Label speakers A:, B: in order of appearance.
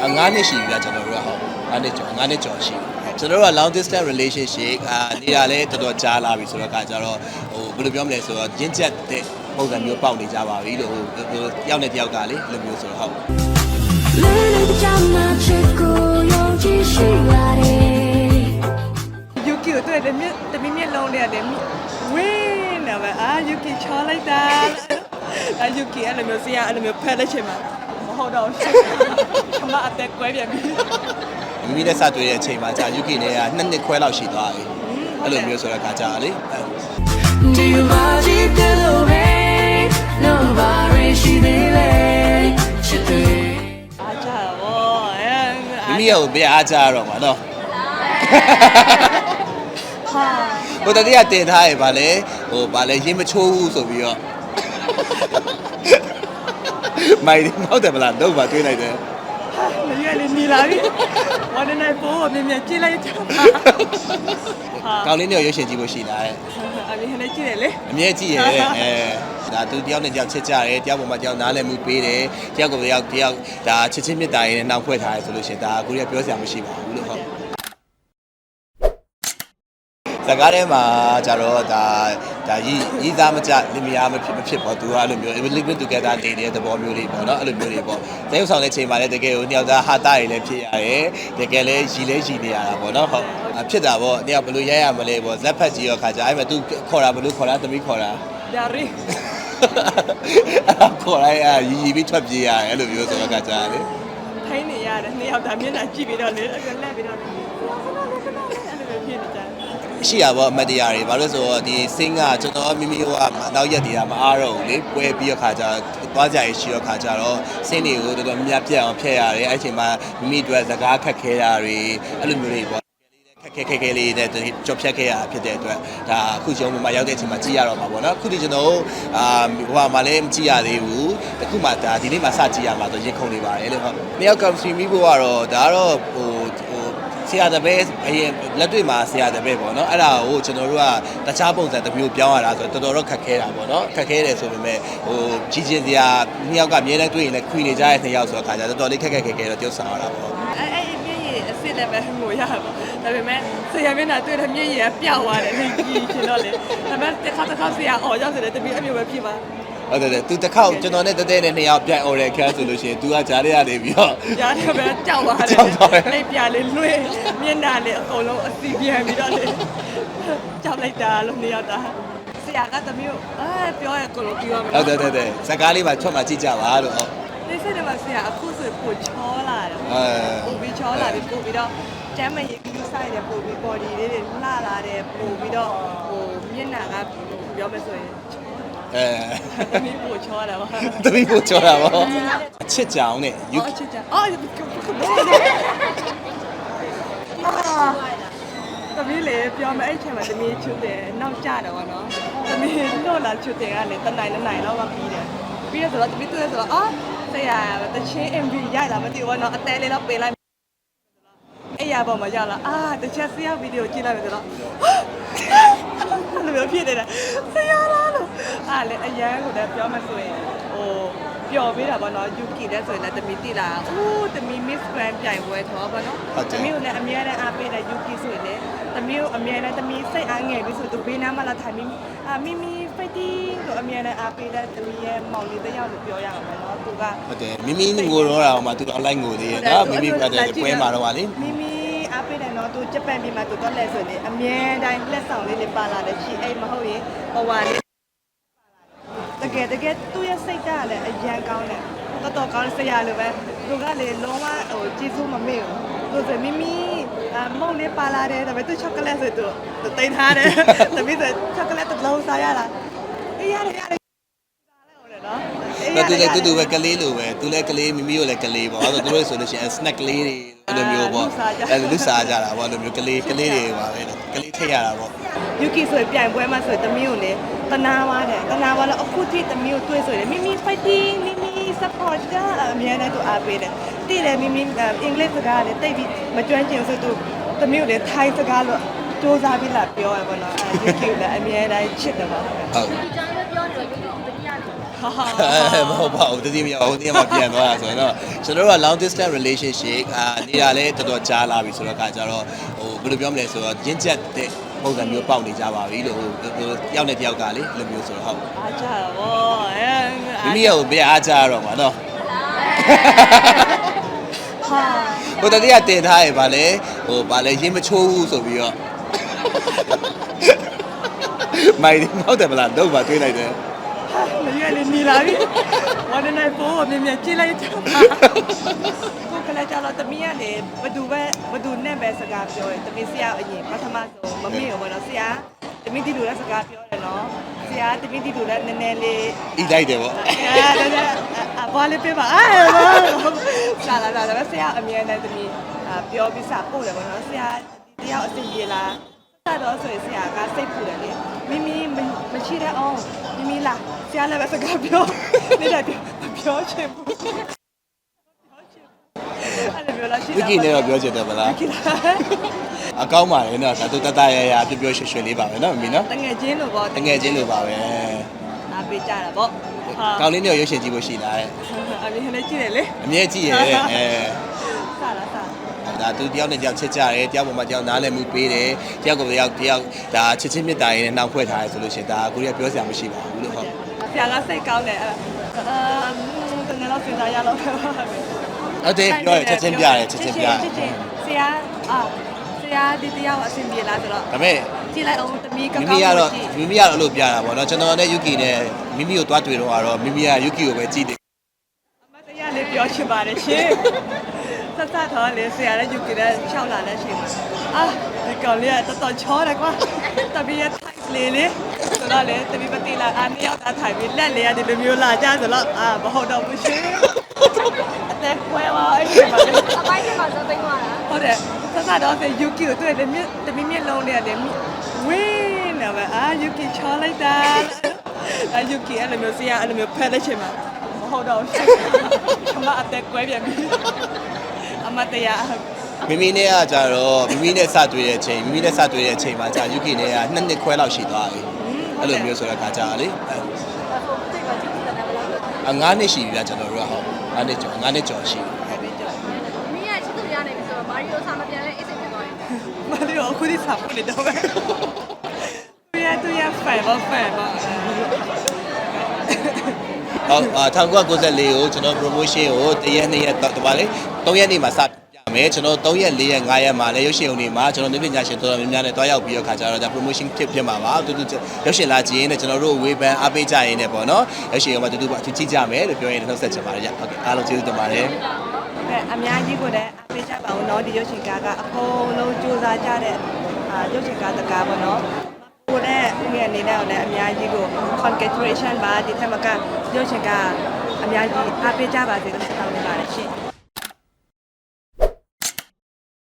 A: 9နှစ်ရှိပြီလားကျွန်တော်တို့ကဟုတ်9နှစ်ကျော်9နှစ်ကျော်ရှိပြီကျွန်တော်တို့က long distance relationship ကနေရာလဲတော်တော်ကြာလာပြီဆိုတော့ကကြတော့ဟိုဘယ်လိုပြောမလဲဆိုတော့ရင့်ကျက်တဲ့ပုံစံမျိုးပေါက်နေကြပါပြီလို့ဟိုတယောက်နဲ့တယောက်ကလေလိုမျိုးဆိုတော့ဟုတ်
B: ယူကီတို့တဲ့မြတမီးမျက်လုံးလေးရတယ်ဝင်းနေပါအာယူကီချောလိုက်တာအာယူကီအဲ့လိုမျိုးစရာအဲ့လိုမျိုးဖက်လက်ချင်မှာမဟုတ်တော့ရှင်း မအသက်ကွဲပြန်ပြီ
A: မိမိနဲ့စတွေ့တဲ့အချိန်မှာကြာ UK နဲ့ကနှစ်နှစ်ခွဲလောက်ရှိသွားပြီအဲ့လိုမျိုးဆိုတော့ကကြာလေ
C: Do you mind if you love me? Nobody she did she did.
B: အားကြတော့အဲ
A: မိမိကိုပြအားကြရတော့မှာနော်
B: ဟာ
A: ဟိုတတိယတင်ထားရပါလေဟိုဗာလေရင်းမချိုးဘူးဆိုပြီးတော့မိုင်ဒီမောက်တယ်မလားတော့ပါတွေးလိုက်တယ်
B: မရလေနေလာပြီဝါဒနိုင်ပိုးမြင်မြင်ကြည့်လိုက်ချင်ပါဟာ
A: ကောင်းလေးနဲ့ရွှေရှင်ကြည့်ဖို့ရှိလားတဲ့
B: အမြင်နဲ့ကြည့်တယ်လေ
A: အမြဲကြည့်ရဲတဲ့အဲဒါသူတယောက်နဲ့တယောက်ချစ်ကြတယ်တယောက်ပေါ်မှာတယောက်နားလည်မှုပေးတယ်တယောက်ကိုတယောက်တယောက်ဒါချစ်ချင်းမြတ်တာရင်းနဲ့နောက်ဖွဲ့ထားရဆိုလို့ရှိရင်ဒါကိုရီးယားပြောစရာမရှိပါဘူးလို့ဟုတ် စကားထဲမှာကြတော့ဒါဒါရီရီးသားမကြလင်မယားမဖြစ်မဖြစ်ပေါ့သူကအဲ့လိုမျိုး live together နေနေတဲ့သဘောမျိုးလေးပေါ့နော်အဲ့လိုမျိုးလေးပေါ့တရုပ်ဆောင်တဲ့ချိန်မှာလည်းတကယ်ကိုနှစ်ယောက်သားဟာတာရည်လည်းဖြစ်ရတယ်တကယ်လည်းရီလည်းရီနေရတာပေါ့နော်ဟုတ်အဲ့ဖြစ်တာပေါ့နှစ်ယောက်ဘယ်လိုရိုက်ရမလဲပေါ့ဇက်ဖက်ကြီးရောခါကြအဲ့မှာသူခေါ်တာဘယ်လိုခေါ်တာသမီးခေါ်တာ
B: ဒါရီ
A: ခေါ်လိုက်ရရီရီပြီးထွက်ပြေးရတယ်အဲ့လိုမျိုးဆိုတော့ကကြားလေ
B: ထိုင်းနေရတယ်နှစ်ယောက်သားမျက်နှာကြည့်ပြီးတော့လေအဲ့လက်ပြီးတော့ခဏလေးခဏလေးအဲ့လိုမျိုးဖြစ်နေကြတယ်
A: ရှိရပါအမတ်တရားတွေဘာလို့ဆိုတော့ဒီစင်းကကျွန်တော်မိမိတို့ကနောက်ရက်တည်းကမအားတော့ဘူးလေပွဲပြီးတော့ခါကြသွားကြရရှိတော့ခါကြတော့စင်းတွေကိုတော်တော်များများပြတ်အောင်ဖျက်ရတယ်အဲ့ချိန်မှာမိမိတို့စကားခက်ခဲတာတွေအဲ့လိုမျိုးတွေပေါ့ခက်ခဲခက်ခဲလေးနဲ့ကြော်ဖြတ်ခဲ့ရတာဖြစ်တဲ့အတွက်ဒါအခုကျွန်တော်မှရောက်တဲ့အချိန်မှာကြည့်ရတော့မှာပေါ့နော်အခုဒီကျွန်တော်အာဟိုမှာလည်းမကြည့်ရသေးဘူးအခုမှဒါဒီနေ့မှစကြည့်ရမှာဆိုရင်ခုန်နေပါတယ်လို့ဟုတ်နှစ်ယောက်ကစထရီမိဖို့ကတော့ဒါကတော့ဟိုဟို ဆရာတပည့်အရင်လက်တွေ့မှာဆရာတပည့်ပေါ့နော်အဲ့ဒါကိုကျွန်တော်တို့ကတခြားပုံစံတစ်မျိုးပြောင်းရတာဆိုတော့တော်တော်တော့ခက်ခဲတာပေါ့နော်ခက်ခဲတယ်ဆိုပေမဲ့ဟိုကြီးချင်းစရာနှစ်ယောက်ကအမြဲတမ်းတွေ့ရင်လည်းခွေနေကြတဲ့နှစ်ယောက်ဆိုတော့ခါကြတော်တော်လေးခက်ခက်ခဲခဲတော့ပြောဆောင်ရတာပေါ့
B: အဲ့အဲ့မျက်ရည်အစ်စ်လည်းပဲငိုရပါဒါပေမဲ့ဆရာမျက်နှာတွေ့တဲ့မျက်ရည်ကပျောက်သွားတယ်လေကြီးရှင်တော့လေဒါပေမဲ့တစ်ခါတစ်ခါဆရာအော်ရောက်တယ်တပည့်အမျိုးပဲဖြစ်ပါ
A: ဟုတ်တယ်သူတစ်ခေါက်ကျွန်တော်နဲ့တတဲနဲ့နှစ်ယောက်ပြိုင် oral ခန်းဆိုလို့ရှိရင် तू ကကြားရရနေပြီးတော့
B: ရားတယ်ပဲကြောက်သွားတယ်
A: ကြောက်သွားတယ်
B: အဲ့ပြလေးလွှဲမျက်နှာလေးအကုန်လုံးအစီပြန်ပြီးတော့လေကြောက်လိုက်တာလို့နေရတာဆရာကတမျိုးအဲပြောရကိုလိုပြောရမယ်
A: ဟုတ်တယ်တယ်တယ်စကားလေးမှချွတ်မှကြည့်ကြပါလို့ဟုတ်
B: ဒီစိတ်ထဲမှာဆရာအခုဆိုပိုချောလာတယ်
A: အဲ
B: ပိုပြီးချောလာပြီးပိုပြီးတော့ကျမ်းမရေကူးဆိုင်တယ်ပိုပြီး body လေးတွေလှလာတယ်ပိုပြီးတော့ဟိုမျက်နှာကပြောမယ်ဆိုရင်
A: အဲ
B: သမီးပိုချောတာပါ
A: သမီးကိုကြောတာပေါ့အချစ်ကြောင်နဲ့ you
B: အော်ချစ်ကြအော်သမီးလေပြောမယ်အဲ့ချိန်မှာသမီးချွတ်တယ်နောက်ကျတယ်ဗောနော်သမီးလို့လာချွတ်တယ်ကလေတနိုင်တနိုင်လောက်မှပြီးတယ်ပြီးရဆိုတော့သမီးတွေ့ဆိုတော့အော်ဆရာတချင်း MV ရိုက်လာမသိဘူးဗောနော်အတဲလေးတော့ပေးလိုက်အဲ့ရပေါ်မှာရောက်လာအာတချက်ဆရာဗီဒီယိုကြည့်လိုက်မယ်ဆိုတော့ အဲ့လိုမျိုးဖြစ်နေတာဆရာလားလို့ အားလေအရန်ကိုလည်းပြောမှဆိုရင်ဟိုပျော်ပေးတာပေါ့နော် UK တဲ့ဆိုရင်လည်းတမီတိလာအိုးတမီ Miss Grand ပြိုင်ပွဲတော့ပေါ့နော်တမီကိုလည်းအများနဲ့အားပေးတဲ့ UK ဆိုရင်လည်းတမီကိုအများနဲ့တမီစိတ်အားငယ်ပြီးဆိုသူဘေးနားမှာလာထိုင်ပြီးအာမီမီ fighting လို့အများနဲ့အားပေးတဲ့တမီရဲ့မောင်လေးတစ်ယောက်လို့ပြောရအောင်ပေါ့နော်သူက
A: ဟုတ်တယ်မိမိငိုတော့တာဟိုမှာသူတော့လိုက်ငိုသေးတယ်နော်မိမိကတည်းကပွဲမှာတော့ဗာလေ
B: မိမိအားပေးတယ်နော်သူဂျပန်ပြည်မှာသူတော့လဲဆိုနေအမြဲတမ်းလက်ဆောင်လေးတွေပါလာတယ်ရှိအဲ့မဟုတ်ရင်ဟိုဟာလေး တကယ်တကယ်သူ့ရဲ့စိတ်ကလည်းအရန်ကောင်းတယ်တော်တော်ကောင်းဆရာလိုပဲသူကလေလုံးဝဟိုကျေးဇူးမမေ့ဘူးသူဆိုမိမိအမုံလေးပါလာတယ်ဒါပေမဲ့သူချောကလက်ဆိုသူသူတိတ်ထားတယ်ဒါပေမဲ့ချောကလက်တစ်လုံးစားရလားအေးရတယ်ရတယ်စားလိုက်အောင်နော်အေး
A: တော့သူလည်း
B: ရတယ်
A: တူတူပဲကလေးလိုပဲသူလည်းကလေးမိမိကိုလည်းကလေးပေါ့အဲ့တော့သူတို့ဆိုလို့ရှိရင် snack ကလေးတွေအဲ့လိုမျိုးပေါ့အဲ့လိုလူစားကြတာပေါ့အဲ့လိုမျိုးကလေးကလေးတွေပါပဲကလေးထိတ်ရတာပေါ့
B: ယူကီဆိုပြိုင်ပွဲမှာဆိုတမီးကိုလည်း တနာပါတယ်တနာပါလို့အခုထိတမီးကိုတွေ့ဆိုရင်မိမိ fighting မိမိ support ကအများနဲ့သူအားပေးတယ်တည်တယ်မိမိအင်္ဂလိပ်စကားလည်းတိတ်ပြီးမကျွမ်းကျင်ဆိုသူတမီးကိုလည်းထိုင်းစကားလို့စူးစမ်းပြီးလာပြောရပါတော့ယူကီလည်းအများတိုင်းချစ်တယ်ပါ
A: ဟုတ်
C: ဒီကြောင်ပြောနေတော့ဒီလိုတတိယလို့
A: မဟုတ်ပါဘူးတတိမရဘူးတတိမပြန်သွားတာဆိုတော့ကျွန်တော်တို့က long distance relationship အာနေတာလဲတော်တော်ကြာလာပြီဆိုတော့ကကြတော့ဟိုဘယ်လိုပြောမလဲဆိုတော့ရင့်ကျက်တဲ့ ပုံစံမျိုးပေါက်နေကြပါပြီလို့ဟိုဟိုတယောက်နဲ့တယောက်ကလေအဲ့လိုမျိုးဆိုတော့ဟုတ်
B: အားကြတော့ဗောအဲ
A: မိမိကိုဘယ်အားကြရတော့မှာနော်
B: ဟာ
A: ဟိုတတိကတင်ထားရပါလေဟိုဗာလဲရင်မချိုးဘူးဆိုပြီးတော့မိုင်ဒီဟုတ်တယ်မလားတော့ပါတွေးလိုက်တယ်
B: မရွက်လေးနေလာပြီဝါနေနိုင်ပိုးကိုမြင်မြင်ကြည့်လိုက်တော့ကိုကလေးကြတော့တမီးကနေဘသူပဲဘသူနဲ့ပဲစကားပြောတယ်တမီးဆရာအရင်ပထမဆုံးမမေ့ဘူးနော်ဆရာတမီးဒီလိုလည်းစကားပြောတယ်နော်ဆရာတမီးဒီလိုလည်းနည်းနည်းလေး
A: ဤလိုက်တယ်ပေါ့
B: အဲဒါကြအဘာလေးပြပါအဲဆလာလာဒါဆရာအမြဲတမ်းတမီးပြောပြီးစပို့တယ်ပေါ့နော်ဆရာဒီတယောက်အစီအပြေလားစ တော့ဆိုရင်ဆရာကစိတ်ပူတယ်လေမိမိမရှိတဲ့အောင်မိမိလားဆရာလည်းပဲစကားပြောနေတဲ့ပြောချင်ဘူးအဲ့လိုပြောလားရှိ
A: ဝီကီနဲ့တော့ပြောချင်တယ်မလား
B: ဝီကီလား
A: အကောင်းပါလေနော်ဒါသူတတရရပြပြရွှေရွှေလေးပါပဲနော်မမီနော်
B: တငယ်ချင်းလို့ပေါ့
A: တငယ်ချင်းလိုပါပဲ
B: အားပေးကြတာပေါ့ဟာ
A: ကောင်းလေးနဲ့ရုပ်ရှင်ကြည့်ဖို့ရှိလားတဲ့
B: အမေလည်းကြည့်တယ်လေ
A: အမြဲကြည့်ရဲအဲ
B: စလာစ
A: ဒါသူတယောက်နဲ့တယောက်ချစ်ကြတယ်တယောက်ပေါ်မှာတယောက်နားလည်မှုပေးတယ်တယောက်ကိုတယောက်တယောက်ဒါချစ်ချင်းမြတ်တာရင်းနဲ့နှောက်ဖွဲ့ထားရဲဆိုလို့ရှိရင်ဒါကိုရီးယားပြောစရာမရှိပါဘူးလို့ဟုတ်
B: ဆရာကစိတ်ကောင်းတယ်အဲ့အာတကယ်တော့စဉ်းစားရတော့ပဲ
A: ဟုတ်တယ်ပြောရချက်ချင်းပြတယ်ချက်ချင်းပြတယ်
B: ချက်ချင်းဆရာအာဆရာဒီတရားအဆင်ပြေလားဆိုတော့
A: ဒါပေမဲ့
B: ကြည့်လိုက်အောင်တမီးကော
A: မိ
B: င်းကော
A: မိ
B: င်း
A: ကတော့
B: ကြည့်
A: မိမိကတော့အဲ့လိုပြတာပေါ့နော်ကျွန်တော်နဲ့ယူကီနဲ့မိမိကိုတွားတွေ့တော့ကတော့မိမိကယူကီကိုပဲကြည့်တယ်
B: အမတရားလေး ပြောချင်ပါတယ်ရှင်ဆက်ဆက်တော့လေဆရာလည်းယူကြတယ်ရှောက်လာတဲ့ရှင်အာဒီကောင်လေးကတော်တော်ချောတယ်ကွာတပီးရဲ့ type လေးလေဆိုတော့လေတပီးမတိလာအာနှစ်ယောက်သားထိုင်ပြီးလက်လေးကဒီလိုမျိုးလာကြဆိုတော့အာမဟုတ်တော့ဘူးရှင်အသက်ခွဲပါအဲ့ဒီမှာလေ
D: အပိုင်းထဲမှာဇောသိမ်းသွားတာ
B: ဟုတ်တယ်ဆက်ဆက်တော့ဆိုယူကီကိုတွေ့တယ်မြတမီးမြလုံးလေးရတယ်ဝင်းနေပါအာယူကီချောလိုက်တာအာယူကီအဲ့လိုမျိုးဆရာအဲ့လိုမျိုးဖက်လက်ချင်မှာမ ဟုတ်တော့ရှင်အမအသက်ကွဲပြန်ပြီအမတရား
A: မိမိနဲ့ကကြတော့မိမိနဲ့စတွေ့တဲ့အချိန်မိမိနဲ့စတွေ့တဲ့အချိန်မှာကြာယူကီနဲ့ကနှစ်နှစ်ခွဲလောက်ရှိသွားပြီအဲ့လိုမျိုးဆိုတဲ့ခါကြာလေ
D: ဟိုတိတ်ကကြည့်ကြတယ်ဘယ်လိုလဲ
A: အငါးနှစ်ရှိပြီဗျာကျွန်တော်တို့ကဟုတ်ငါးနှစ်ကျော်ငါးနှစ်ကျော်ရှိပြီ
D: မင်းကချစ်သူရနေပြီဆိုတော့မာရီယိုဆာမပြန်လဲအေးစိတ်ဖြစ်သွားရင်
B: မလီကိုအခုဒီစာပို့နေတော့ပဲသူရသူရဖန်ပါဖန်ပါ
A: ဟုတ်အာ 1994ကိုကျွန်တော် promotion ကိုတရက်နှစ်ရက်တော့တပါလေ3ရက်နေ့မှာစပြမယ်ကျွန်တော်3ရက်4ရက်5ရက်မှာလည်းရုပ်ရှင်ုံတွေမှာကျွန်တော်နေပညာရှင်တော်တော်များများနဲ့တွားရောက်ပြီးတော့ခါကြတော့ဒါ promotion ဖြစ်ဖြစ်မှာပါတူတူရုပ်ရှင်လာကြည့်ရင်လည်းကျွန်တော်တို့ဝေဖန်အားပေးကြရင်လည်းပေါ့နော်ရုပ်ရှင်ုံမှာတူတူအထူးကြည့်ကြမယ်လို့ပြောရင်နှုတ်ဆက်ချင်ပါတယ်ဗျဟုတ်ကဲ့အားလုံးကျေးဇူးတင်ပါတယ်
B: ကဲအများကြီးကိုလည်းအပေးကြပါဦးเนาะဒီရုပ်ရှင်ကားကအကုန်လုံးစူးစမ်းကြတဲ့အာရုပ်ရှင်ကားတကားပေါ့เนาะ ကိုတဲ့ဦးငယ်အနေနဲ့ကလည်းအများကြီးကို congratulation ပါဒီထက်မကရုပ်ရှင်ကားအများကြီးအားပေးကြပါစေလို့ဆုတောင်းနေပါတယ်ရှင်